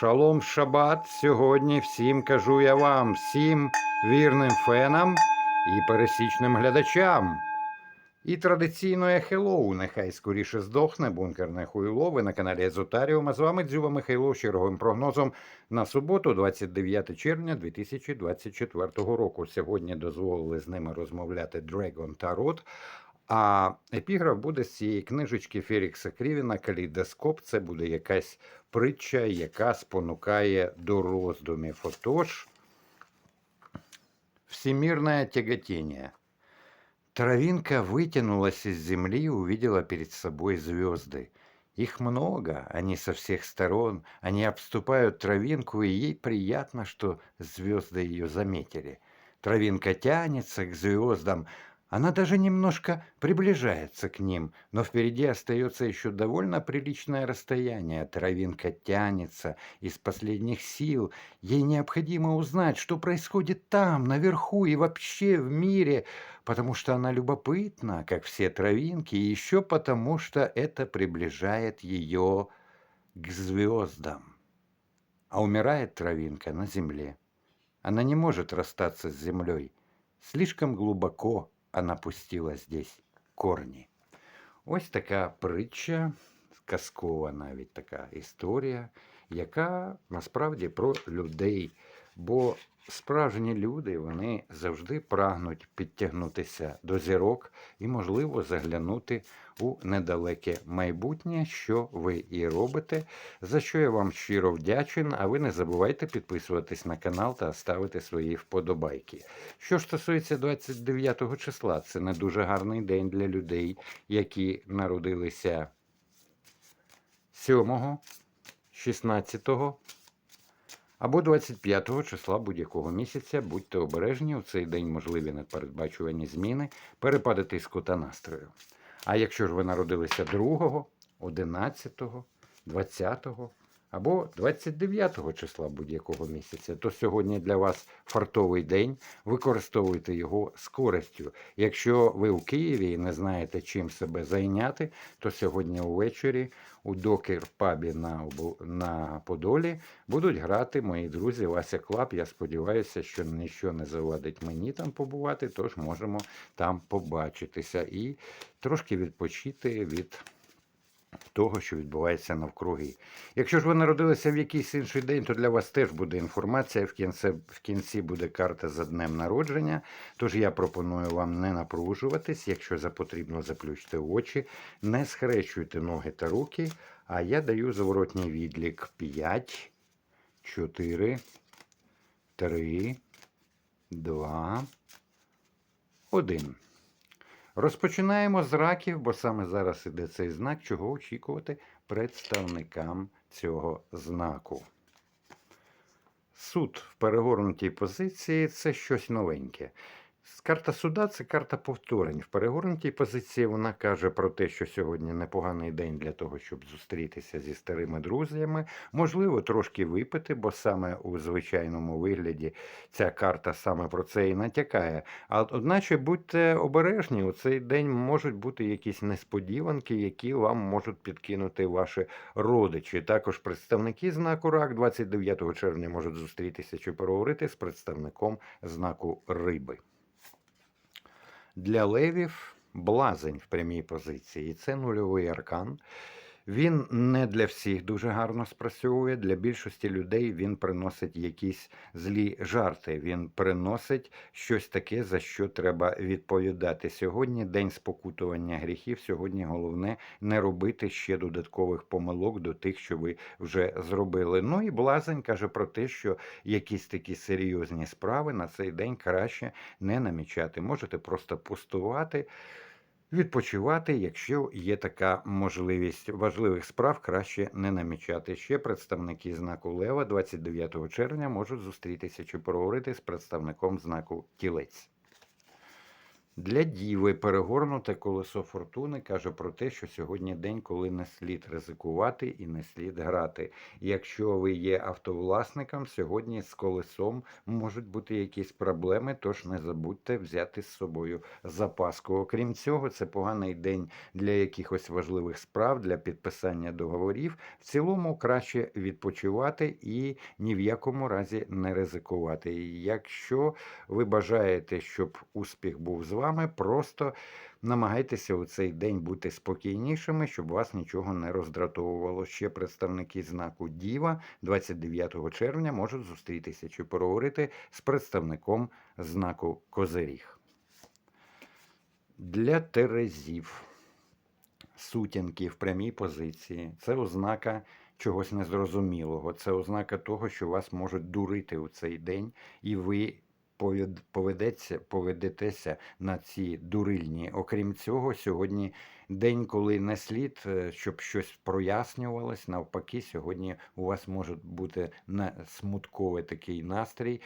Шалом шабат. Сьогодні всім кажу я вам, всім вірним фенам і пересічним глядачам. І традиційно хеллоу, нехай скоріше здохне бункерне хуйло. Ви на каналі Езотаріум. А з вами Дзюба Михайло з черговим прогнозом на суботу, 29 червня 2024 року. Сьогодні дозволили з ними розмовляти Dragon та Рот. А епіграф буде з цієї книжечки Ферікса Крівіна Калейдоскоп. Це буде якась притча, яка спонукає до роздумів. Отож, всемирное тяготение. Травинка вытянулась из земли и увидела перед собой звезды. Их много, они со всех сторон, они обступают травинку, и ей приятно, что звезды ее заметили. Травинка тянется к звездам, она даже немножко приближается к ним, но впереди остается еще довольно приличное расстояние. Травинка тянется из последних сил. Ей необходимо узнать, что происходит там, наверху и вообще в мире, потому что она любопытна, как все травинки, и еще потому, что это приближает ее к звездам. А умирает травинка на земле. Она не может расстаться с землей. Слишком глубоко она пустила здесь корні. Ось така притча, казкова навіть така історія, яка насправді про людей. Бо справжні люди вони завжди прагнуть підтягнутися до зірок і, можливо, заглянути у недалеке майбутнє, що ви і робите, за що я вам щиро вдячен. А ви не забувайте підписуватись на канал та ставити свої вподобайки. Що стосується 29 числа, це не дуже гарний день для людей, які народилися 7, 16 або 25 числа будь-якого місяця. Будьте обережні, у цей день можливі непередбачувані зміни, перепади тиску та настрою. А якщо ж ви народилися 2, 11, 20 або 29 числа будь-якого місяця, то сьогодні для вас фартовий день. Використовуйте його з користю. Якщо ви у Києві і не знаєте, чим себе зайняти, то сьогодні увечері у докер пабі на, на Подолі будуть грати мої друзі Вася Клаб. Я сподіваюся, що нічого не завадить мені там побувати, тож можемо там побачитися і трошки відпочити від того, що відбувається навкруги. Якщо ж ви народилися в якийсь інший день, то для вас теж буде інформація. В кінці, в кінці буде карта за днем народження. Тож я пропоную вам не напружуватись, якщо за потрібно заплющте очі, не схрещуйте ноги та руки. А я даю заворотній відлік 5, 4, 3, 2, 1. Розпочинаємо з раків, бо саме зараз іде цей знак, чого очікувати представникам цього знаку. Суд в перегорнутій позиції це щось новеньке. Карта суда це карта повторень. В перегорнутій позиції вона каже про те, що сьогодні непоганий день для того, щоб зустрітися зі старими друзями. Можливо, трошки випити, бо саме у звичайному вигляді ця карта саме про це і натякає. А одначе будьте обережні, у цей день можуть бути якісь несподіванки, які вам можуть підкинути ваші родичі. Також представники знаку рак 29 червня можуть зустрітися чи поговорити з представником знаку риби. Для левів блазень в прямій позиції. Це нульовий аркан. Він не для всіх дуже гарно спрацьовує. Для більшості людей він приносить якісь злі жарти. Він приносить щось таке, за що треба відповідати. Сьогодні день спокутування гріхів. Сьогодні головне не робити ще додаткових помилок до тих, що ви вже зробили. Ну і блазень каже про те, що якісь такі серйозні справи на цей день краще не намічати. Можете просто пустувати. Відпочивати, якщо є така можливість важливих справ краще не намічати. Ще представники знаку Лева 29 червня можуть зустрітися чи поговорити з представником знаку Тілець. Для діви перегорнуте колесо фортуни каже про те, що сьогодні день, коли не слід ризикувати і не слід грати. Якщо ви є автовласником, сьогодні з колесом можуть бути якісь проблеми, тож не забудьте взяти з собою запаску. Окрім цього, це поганий день для якихось важливих справ, для підписання договорів. В цілому краще відпочивати і ні в якому разі не ризикувати. Якщо ви бажаєте, щоб успіх був з вами, просто намагайтеся у цей день бути спокійнішими, щоб вас нічого не роздратовувало. Ще представники знаку Діва 29 червня можуть зустрітися чи поговорити з представником знаку Козиріг. Для Терезів сутінки в прямій позиції це ознака чогось незрозумілого. Це ознака того, що вас можуть дурити у цей день, і ви поведеться, поведетеся на ці дурильні. Окрім цього, сьогодні день, коли не слід, е, щоб щось прояснювалось. Навпаки, сьогодні у вас може бути смутковий такий настрій.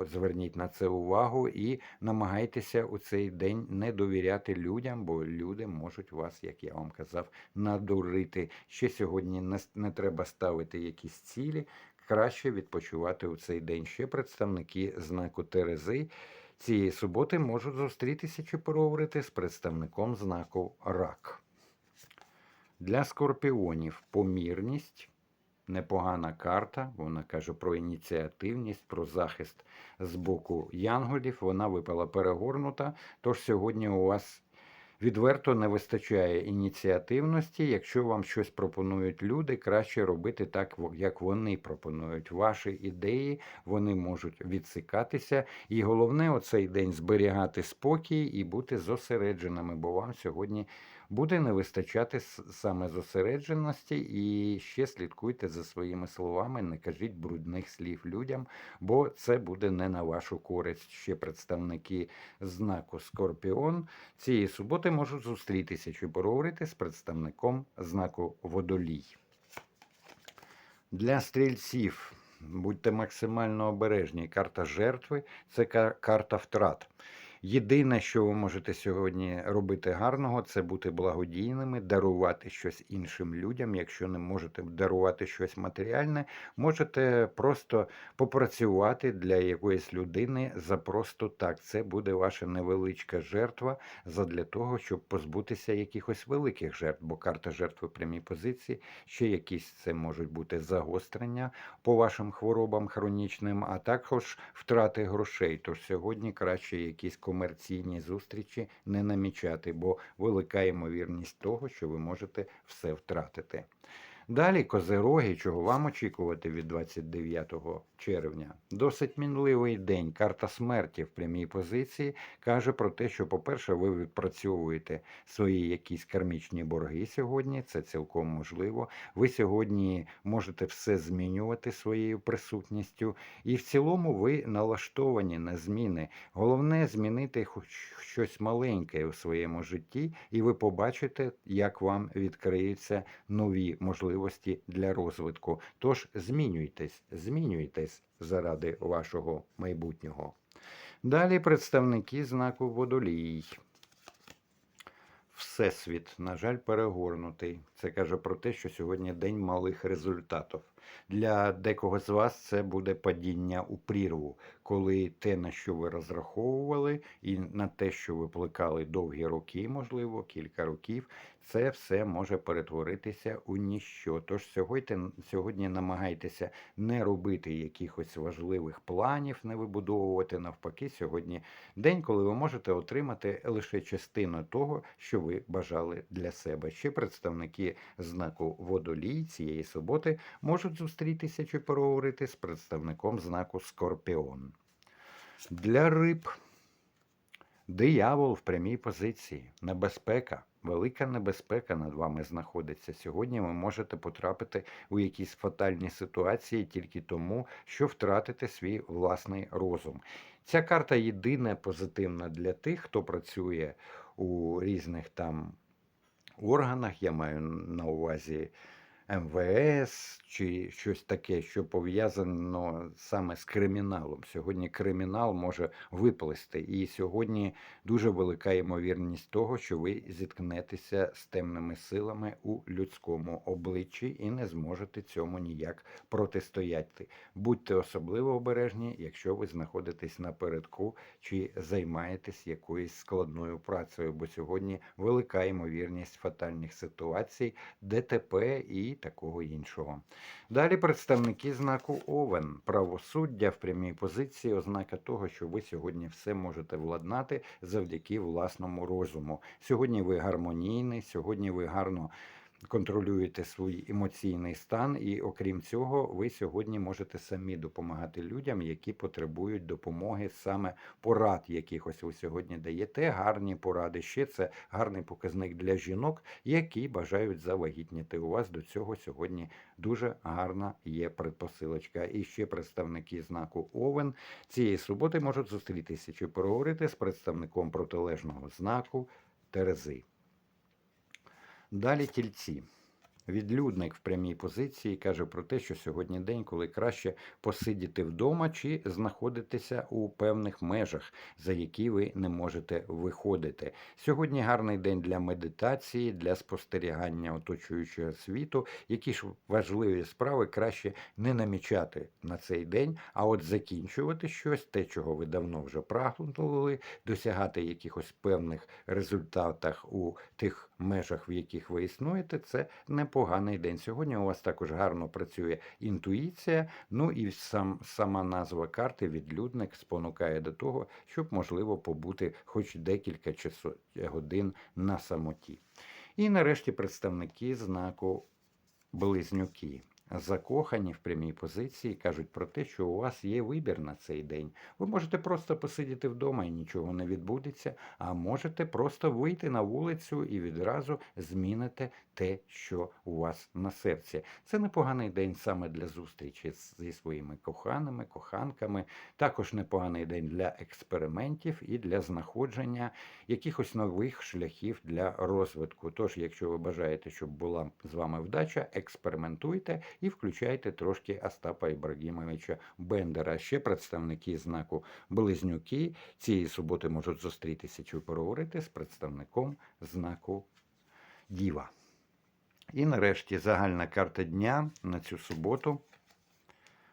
Зверніть на це увагу і намагайтеся у цей день не довіряти людям, бо люди можуть вас, як я вам казав, надурити. Ще сьогодні не треба ставити якісь цілі. Краще відпочивати у цей день. Ще представники знаку Терези цієї суботи можуть зустрітися чи поговорити з представником знаку Рак. Для скорпіонів помірність. Непогана карта, вона каже про ініціативність, про захист з боку янголів. Вона випала перегорнута. Тож сьогодні у вас відверто не вистачає ініціативності. Якщо вам щось пропонують люди, краще робити так, як вони пропонують. Ваші ідеї вони можуть відсикатися. І головне, оцей день зберігати спокій і бути зосередженими, бо вам сьогодні буде не вистачати саме зосередженості. І ще слідкуйте за своїми словами, не кажіть брудних слів людям, бо це буде не на вашу користь. Ще представники знаку Скорпіон цієї суботи можуть зустрітися чи поговорити з представником знаку Водолій. Для стрільців будьте максимально обережні. Карта жертви це карта втрат. Єдине, що ви можете сьогодні робити гарного, це бути благодійними, дарувати щось іншим людям. Якщо не можете дарувати щось матеріальне, можете просто попрацювати для якоїсь людини за просто так. Це буде ваша невеличка жертва задля того, щоб позбутися якихось великих жертв, бо карта жертви прямій позиції, ще якісь це можуть бути загострення по вашим хворобам хронічним, а також втрати грошей. Тож сьогодні краще якісь комерційні зустрічі не намічати, бо велика ймовірність того, що ви можете все втратити. Далі козероги, чого вам очікувати від 29 червня. Досить мінливий день. Карта смерті в прямій позиції каже про те, що, по-перше, ви відпрацьовуєте свої якісь кармічні борги сьогодні. Це цілком можливо. Ви сьогодні можете все змінювати своєю присутністю, і в цілому ви налаштовані на зміни. Головне змінити хоч щось маленьке у своєму житті, і ви побачите, як вам відкриються нові можливості для розвитку. Тож змінюйтесь, змінюйтесь заради вашого майбутнього. Далі представники знаку водолій. Всесвіт, на жаль, перегорнутий. Це каже про те, що сьогодні день малих результатів. Для декого з вас це буде падіння у прірву, коли те, на що ви розраховували, і на те, що ви плекали довгі роки, можливо, кілька років, це все може перетворитися у ніщо. Тож сьогодні, сьогодні намагайтеся не робити якихось важливих планів, не вибудовувати. Навпаки, сьогодні день, коли ви можете отримати лише частину того, що ви бажали для себе. Ще представники знаку водолій цієї суботи можуть зустрітися чи поговорити з представником знаку Скорпіон. Для риб диявол в прямій позиції, небезпека. Велика небезпека над вами знаходиться. Сьогодні ви можете потрапити у якісь фатальні ситуації тільки тому, що втратите свій власний розум. Ця карта єдина позитивна для тих, хто працює у різних там органах. Я маю на увазі МВС чи щось таке, що пов'язано саме з криміналом. Сьогодні кримінал може виплисти, і сьогодні дуже велика ймовірність того, що ви зіткнетеся з темними силами у людському обличчі і не зможете цьому ніяк протистояти. Будьте особливо обережні, якщо ви знаходитесь напередку чи займаєтесь якоюсь складною працею, бо сьогодні велика ймовірність фатальних ситуацій, ДТП і такого іншого. Далі представники знаку Овен, правосуддя в прямій позиції, ознака того, що ви сьогодні все можете владнати завдяки власному розуму. Сьогодні ви гармонійний, сьогодні ви гарно контролюєте свій емоційний стан, і окрім цього, ви сьогодні можете самі допомагати людям, які потребують допомоги саме порад, якихось ви сьогодні даєте. Гарні поради. Ще це гарний показник для жінок, які бажають завагітніти. У вас до цього сьогодні дуже гарна є предпосилочка. І ще представники знаку Овен цієї суботи можуть зустрітися чи поговорити з представником протилежного знаку Терези. Далі тільці. Відлюдник в прямій позиції каже про те, що сьогодні день, коли краще посидіти вдома чи знаходитися у певних межах, за які ви не можете виходити. Сьогодні гарний день для медитації, для спостерігання оточуючого світу. Які ж важливі справи краще не намічати на цей день, а от закінчувати щось, те, чого ви давно вже прагнули, досягати якихось певних результатах у тих межах, в яких ви існуєте, це непоганий день. Сьогодні у вас також гарно працює інтуїція. Ну і сам сама назва карти відлюдник спонукає до того, щоб можливо побути хоч декілька часу, годин на самоті. І нарешті представники знаку Близнюки. Закохані в прямій позиції кажуть про те, що у вас є вибір на цей день. Ви можете просто посидіти вдома і нічого не відбудеться, а можете просто вийти на вулицю і відразу зміните те, що у вас на серці. Це непоганий день саме для зустрічі зі своїми коханими, коханками. Також непоганий день для експериментів і для знаходження якихось нових шляхів для розвитку. Тож, якщо ви бажаєте, щоб була з вами вдача, експериментуйте і включайте трошки Остапа Ібрагімовича Бендера. Ще представники знаку Близнюки цієї суботи можуть зустрітися чи поговорити з представником знаку Діва. І нарешті загальна карта дня на цю суботу.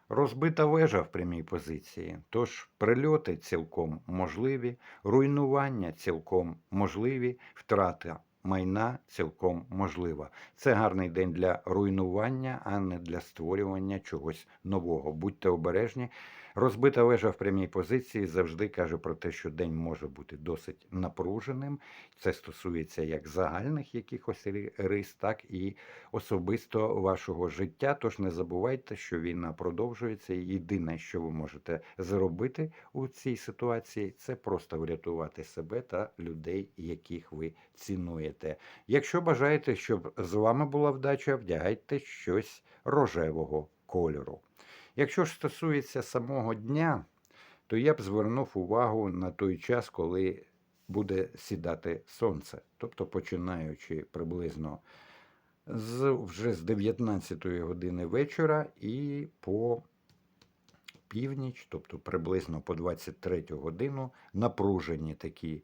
Розбита вежа в прямій позиції, тож прильоти цілком можливі, руйнування цілком можливі, втрата майна цілком можлива. Це гарний день для руйнування, а не для створювання чогось нового. Будьте обережні. Розбита вежа в прямій позиції завжди каже про те, що день може бути досить напруженим. Це стосується як загальних якихось рис, так і особисто вашого життя. Тож не забувайте, що війна продовжується. І єдине, що ви можете зробити у цій ситуації, це просто врятувати себе та людей, яких ви цінуєте. Якщо бажаєте, щоб з вами була вдача, вдягайте щось рожевого кольору. Якщо ж стосується самого дня, то я б звернув увагу на той час, коли буде сідати сонце, тобто починаючи приблизно з вже з 19 години вечора і по північ, тобто приблизно по 23 годину, напружені такі.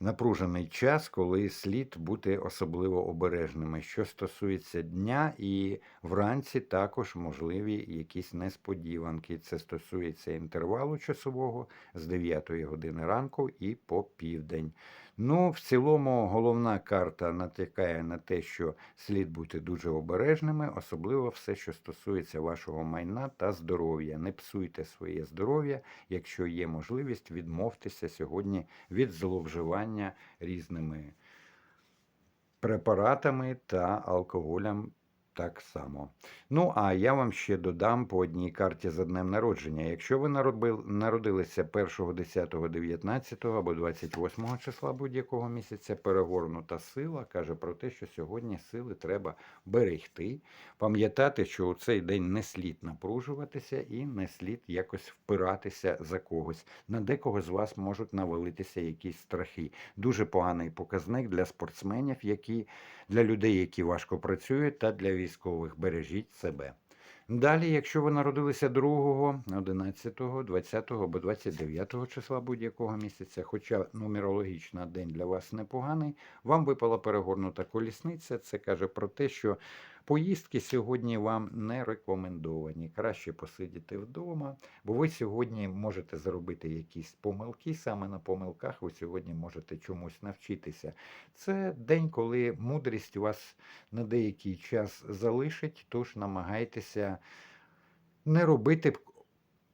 Напружений час, коли слід бути особливо обережними. Що стосується дня, і вранці також можливі якісь несподіванки. Це стосується інтервалу часового з 9 години ранку і по південь. Ну, в цілому, головна карта натякає на те, що слід бути дуже обережними, особливо все, що стосується вашого майна та здоров'я. Не псуйте своє здоров'я, якщо є можливість, відмовтеся сьогодні від зловживання різними препаратами та алкоголем так само. Ну, а я вам ще додам по одній карті за днем народження. Якщо ви народилися 1, 10, 19 або 28 числа будь-якого місяця, перегорнута сила каже про те, що сьогодні сили треба берегти, пам'ятати, що у цей день не слід напружуватися і не слід якось впиратися за когось. На декого з вас можуть навалитися якісь страхи. Дуже поганий показник для спортсменів, які для людей, які важко працюють, та для військових, бережіть себе. Далі, якщо ви народилися 2, 11, 20 або 29 числа будь-якого місяця, хоча нумерологічно день для вас непоганий, вам випала перегорнута колісниця. Це каже про те, що поїздки сьогодні вам не рекомендовані. Краще посидіти вдома, бо ви сьогодні можете зробити якісь помилки. Саме на помилках ви сьогодні можете чомусь навчитися. Це день, коли мудрість вас на деякий час залишить, тож намагайтеся не робити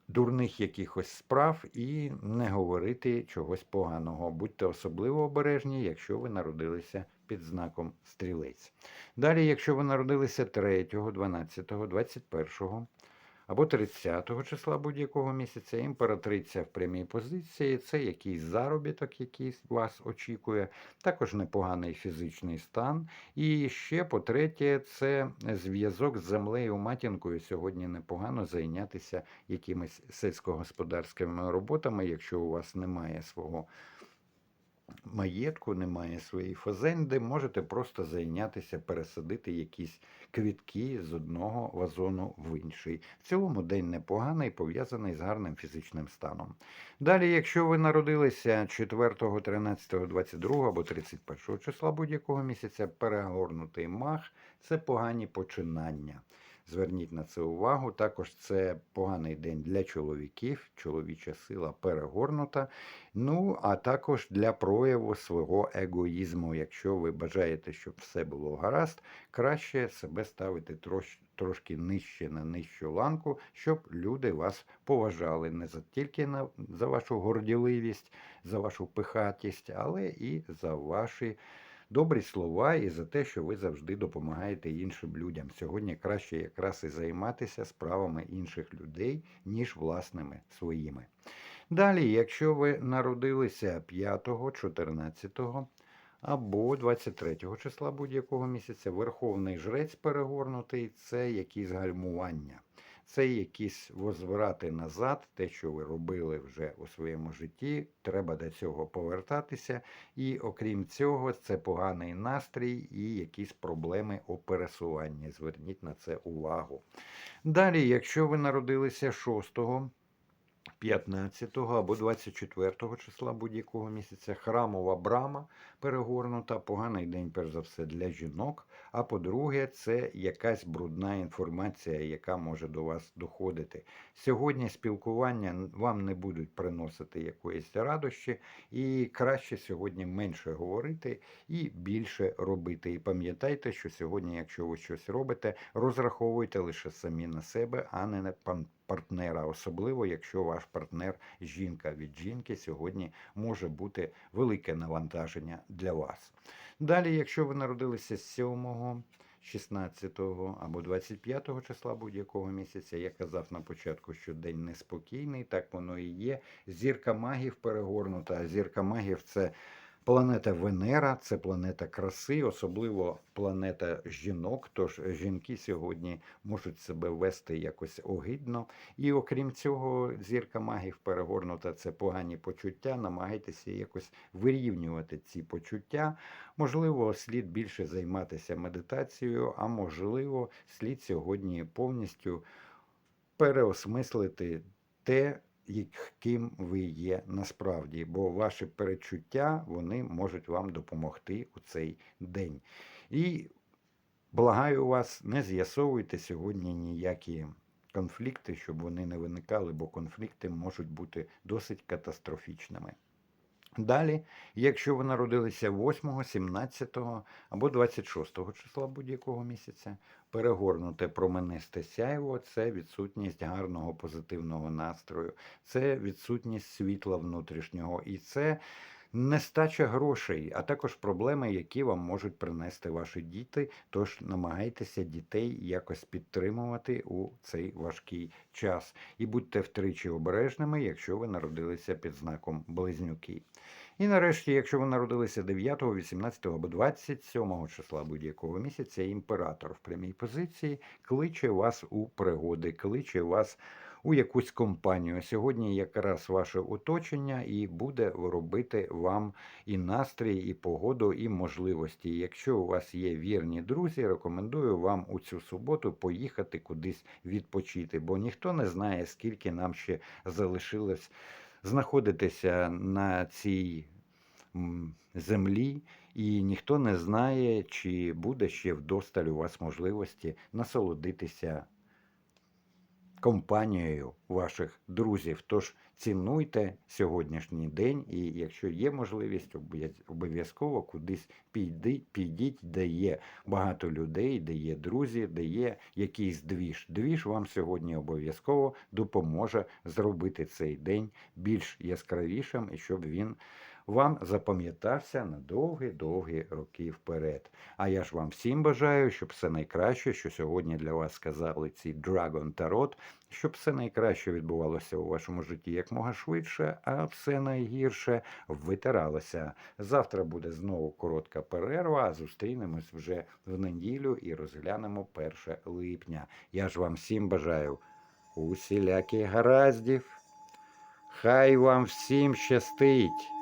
дурних якихось справ і не говорити чогось поганого. Будьте особливо обережні, якщо ви народилися під знаком стрілець. Далі, якщо ви народилися 3, 12, 21 або 30 числа будь-якого місяця, імператриця в прямій позиції, це якийсь заробіток, який вас очікує, також непоганий фізичний стан. І ще, по-третє, це зв'язок з землею матінкою. Сьогодні непогано зайнятися якимись сільськогосподарськими роботами, якщо у вас немає свого маєтку, немає своєї фазенди, можете просто зайнятися, пересадити якісь квітки з одного вазону в інший. В цілому день непоганий, пов'язаний з гарним фізичним станом. Далі, якщо ви народилися 4, 13, 22 або 31 числа будь-якого місяця, перегорнутий мах це погані починання. Зверніть на це увагу. Також це поганий день для чоловіків, чоловіча сила перегорнута. Ну, а також для прояву свого егоїзму. Якщо ви бажаєте, щоб все було гаразд, краще себе ставити трош, трошки нижче на нижчу ланку, щоб люди вас поважали не за тільки на, за вашу горділивість, за вашу пихатість, але і за ваші добрі слова і за те, що ви завжди допомагаєте іншим людям. Сьогодні краще якраз і займатися справами інших людей, ніж власними своїми. Далі, якщо ви народилися 5, 14 або 23 числа будь-якого місяця, верховний жрець перегорнутий це якісь гальмування. Це якісь возврати назад, те, що ви робили вже у своєму житті, треба до цього повертатися. І окрім цього, це поганий настрій і якісь проблеми у пересуванні. Зверніть на це увагу. Далі, якщо ви народилися 6 15 або 24 числа будь-якого місяця храмова брама перегорнута, поганий день, перш за все, для жінок. А по-друге, це якась брудна інформація, яка може до вас доходити. Сьогодні спілкування вам не будуть приносити якоїсь радощі, і краще сьогодні менше говорити і більше робити. І пам'ятайте, що сьогодні, якщо ви щось робите, розраховуйте лише самі на себе, а не на партнера, особливо якщо ваш партнер жінка від жінки, сьогодні може бути велике навантаження для вас. Далі, якщо ви народилися 7, 16 або 25 числа будь-якого місяця, я казав на початку, що день неспокійний, так воно і є. Зірка магів перегорнута, зірка магів це. Планета Венера це планета краси, особливо планета жінок. Тож жінки сьогодні можуть себе вести якось огидно. І окрім цього, зірка магів перегорнута це погані почуття. Намагайтеся якось вирівнювати ці почуття. Можливо, слід більше займатися медитацією, а можливо, слід сьогодні повністю переосмислити те яким ви є насправді, бо ваші перечуття вони можуть вам допомогти у цей день. І благаю вас, не з'ясовуйте сьогодні ніякі конфлікти, щоб вони не виникали, бо конфлікти можуть бути досить катастрофічними. Далі, якщо ви народилися 8, 17 або 26 числа будь-якого місяця, перегорнуте променисте сяйво це відсутність гарного позитивного настрою, це відсутність світла внутрішнього і це нестача грошей, а також проблеми, які вам можуть принести ваші діти. Тож намагайтеся дітей якось підтримувати у цей важкий час. І будьте втричі обережними, якщо ви народилися під знаком близнюки. І нарешті, якщо ви народилися 9, 18 або 27 числа будь-якого місяця, імператор в прямій позиції кличе вас у пригоди, кличе вас у якусь компанію. Сьогодні якраз ваше оточення і буде робити вам і настрій, і погоду, і можливості. Якщо у вас є вірні друзі, рекомендую вам у цю суботу поїхати кудись відпочити, бо ніхто не знає, скільки нам ще залишилось знаходитися на цій землі, і ніхто не знає, чи буде ще вдосталь у вас можливості насолодитися компанією ваших друзів. Тож цінуйте сьогоднішній день, і якщо є можливість, обов'яз- обов'язково кудись піди, підіть, де є багато людей, де є друзі, де є якийсь двіж. Двіж вам сьогодні обов'язково допоможе зробити цей день більш яскравішим, і щоб він вам запам'ятався на довгі-довгі роки вперед. А я ж вам всім бажаю, щоб все найкраще, що сьогодні для вас сказали ці Dragon Tarot, щоб все найкраще відбувалося у вашому житті якмога швидше, а все найгірше витиралося. Завтра буде знову коротка перерва, а зустрінемось вже в неділю і розглянемо 1 липня. Я ж вам всім бажаю усіляких гараздів. Хай вам всім щастить.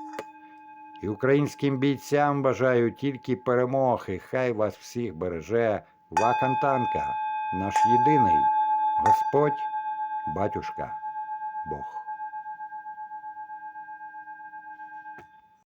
І українським бійцям бажаю тільки перемоги. Хай вас всіх береже Вакантанка, наш єдиний Господь, батюшка, Бог.